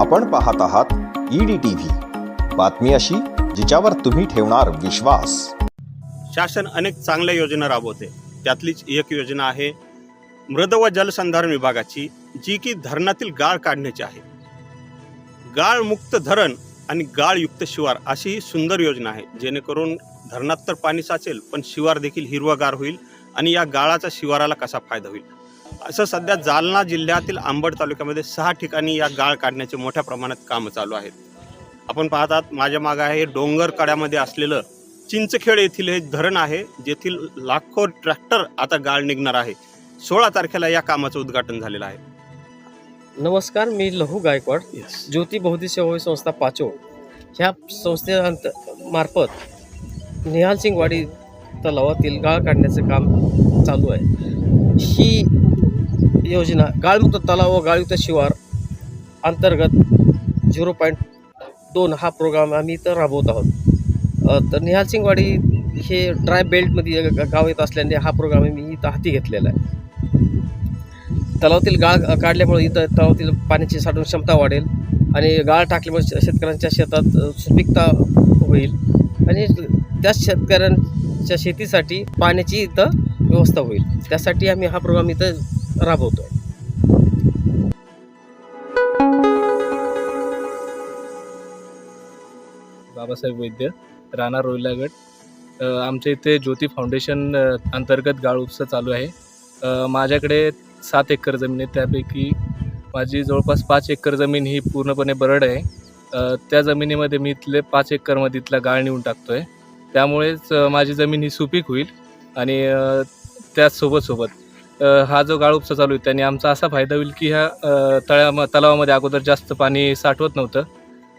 आपण पाहत आहात ईडी टीव्ही बातमी अशी जिच्यावर तुम्ही ठेवणार विश्वास. शासन अनेक चांगल्या योजना राबवते. त्यातलीच एक योजना आहे मृद व जलसंधारण विभागाची जी की धरणातील गाळ काढण्याची आहे. गाळमुक्त धरण आणि गाळयुक्त शिवार अशी ही सुंदर योजना आहे. जेणेकरून धरणात तर पाणी साचेल पण शिवार देखील हिरवगार होईल आणि या गाळाचा शिवाराला कसा फायदा होईल? असं सध्या जालना जिल्ह्यातील अंबड तालुक्यामध्ये सहा ठिकाणी या गाळ काढण्याचे मोठ्या प्रमाणात कामं चालू आहेत. आपण पाहतात माझ्या मागं आहे डोंगर कड्यामध्ये असलेलं चिंचखेड येथील हे धरण आहे जेथील लाखो ट्रॅक्टर आता गाळ निघणार आहे. सोळा तारखेला या कामाचं उद्घाटन झालेलं आहे. नमस्कार मी लहू गायकवाड ज्योती बौद्धिक सेवा संस्था पाचोड. ह्या संस्थेअंत मार्फत निहाल सिंगवाडी तलावातील गाळ काढण्याचे काम चालू आहे. ही योजना गाळमुक्त तलाव व गाळयुक्त शिवार अंतर्गत झिरो पॉईंट दोन हा प्रोग्राम आम्ही इथं राबवत आहोत. तर निहालसिंगवाडी हे ड्राय बेल्टमध्ये गाव येत असल्याने हा प्रोग्राम मी इथं हाती घेतलेला आहे. तलावातील गाळ काढल्यामुळे इथं तलावातील पाण्याची साठवण क्षमता वाढेल आणि गाळ टाकल्यामुळे शेतकऱ्यांच्या शेतात सुपीकता होईल आणि त्याच शेतकऱ्यांच्या शेतीसाठी पाण्याची इथं व्यवस्था होईल. त्यासाठी आम्ही हा प्रोग्राम इथं राबवतो बाबासाहेब वैद्य राणा रोहिलागड आमच्या इथे ज्योती फाउंडेशन अंतर्गत गाळ उपसा चालू आहे. माझ्याकडे सात एकर जमीन आहे. त्यापैकी माझी जवळपास पाच एकर जमीन ही पूर्णपणे बरड आहे. त्या जमिनीमध्ये मी इथले पाच एकरमध्ये इथला गाळ नेऊन टाकतो आहे त्यामुळेच माझी जमीन ही सुपीक होईल आणि त्याचसोबत सोबत हा जो गाळ उपसा चालू आहे त्याने आमचा असा फायदा होईल की ह्या तळ्या तलावामध्ये अगोदर जास्त पाणी साठवत नव्हतं.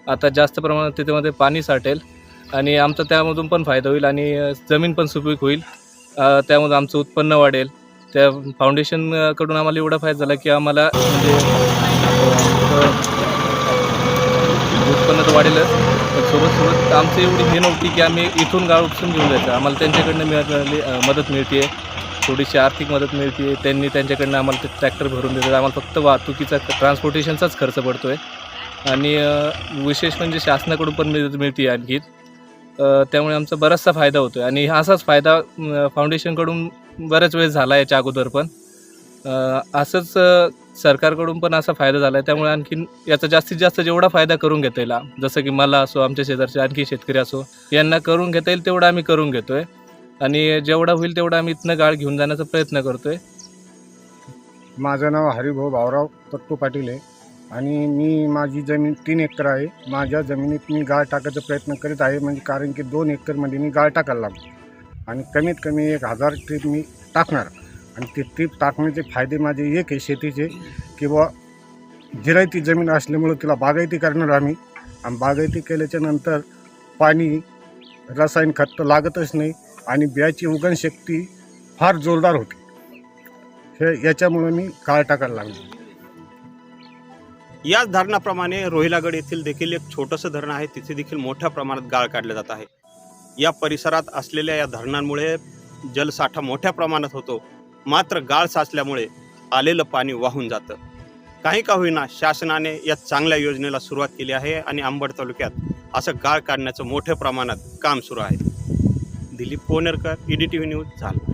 आता जास्त प्रमाणात त्याच्यामध्ये पाणी साठेल आणि आमचा त्यामधून पण फायदा होईल आणि जमीन पण सुपीक होईल. त्यामधून आमचं उत्पन्न वाढेल. त्या फाउंडेशनकडून आम्हाला एवढा फायदा झाला की आम्हाला म्हणजे उत्पन्न तर वाढेलच. पण सोबत सोबत आमची एवढी हे नव्हती की आम्ही इथून गाळ उपसून घेऊन जायचं. आम्हाला त्यांच्याकडनं मिळाली मदत मिळते थोडीशी आर्थिक मदत मिळते. त्यांनी त्यांच्याकडनं आम्हाला ते ट्रॅक्टर भरून देतात. आम्हाला फक्त वाहतुकीचा ट्रान्सपोर्टेशनचाच खर्च पडतो आहे आणि विशेष म्हणजे शासनाकडून पण मदत मिळते आणखी. त्यामुळे आमचा बराचसा फायदा होतो आहे आणि असाच फायदा फाउंडेशनकडून बऱ्याच वेळेस झाला याच्या अगोदर पण. असंच सरकारकडून पण असा फायदा झाला आहे त्यामुळे आणखीन याचा जास्तीत जास्त जेवढा फायदा करून घेता येईल जसं की मला असो आमच्या शेजारचे आणखी शेतकरी असो यांना करून घेता येईल तेवढा आम्ही करून घेतो आहे आणि जेवढा होईल तेवढा आम्ही इथनं गाळ घेऊन जाण्याचा प्रयत्न करतो आहे माझं नाव हरिभाऊ भाऊराव तट्टू पाटील आहे. आणि मी माझी जमीन तीन एकर आहे. माझ्या जमिनीत मी गाळ टाकायचा प्रयत्न करीत आहे म्हणजे कारण की दोन एकरमध्ये मी गाळ टाकायला लागलो. आणि कमीत कमी एक हजार ट्रीप मी टाकणार. आणि ते ट्रीप टाकण्याचे फायदे माझे एक आहे शेतीचे किंवा जिरायती जमीन असल्यामुळं तिला बागायती करणार आम्ही. आणि बागायती केल्याच्यानंतर पाणी रसायन खत तर लागतच नाही. आणि बियाची उगण शक्ती फार जोरदार होती. हे याच्यामुळे मी काळ टाकायला लागलो. याच धरणाप्रमाणे रोहिलागड येथील देखील एक छोटंसं धरण आहे. तिथे देखील मोठ्या प्रमाणात गाळ काढले जात आहे. या परिसरात असलेल्या या धरणांमुळे जलसाठा मोठ्या प्रमाणात होतो. मात्र गाळ साचल्यामुळे आलेलं पाणी वाहून जातं. काही का होईना शासनाने या चांगल्या योजनेला सुरुवात केली आहे आणि अंबड तालुक्यात असं गाळ काढण्याचं मोठ्या प्रमाणात काम सुरू आहे. Dilip Ponerkar ED T V news झालं.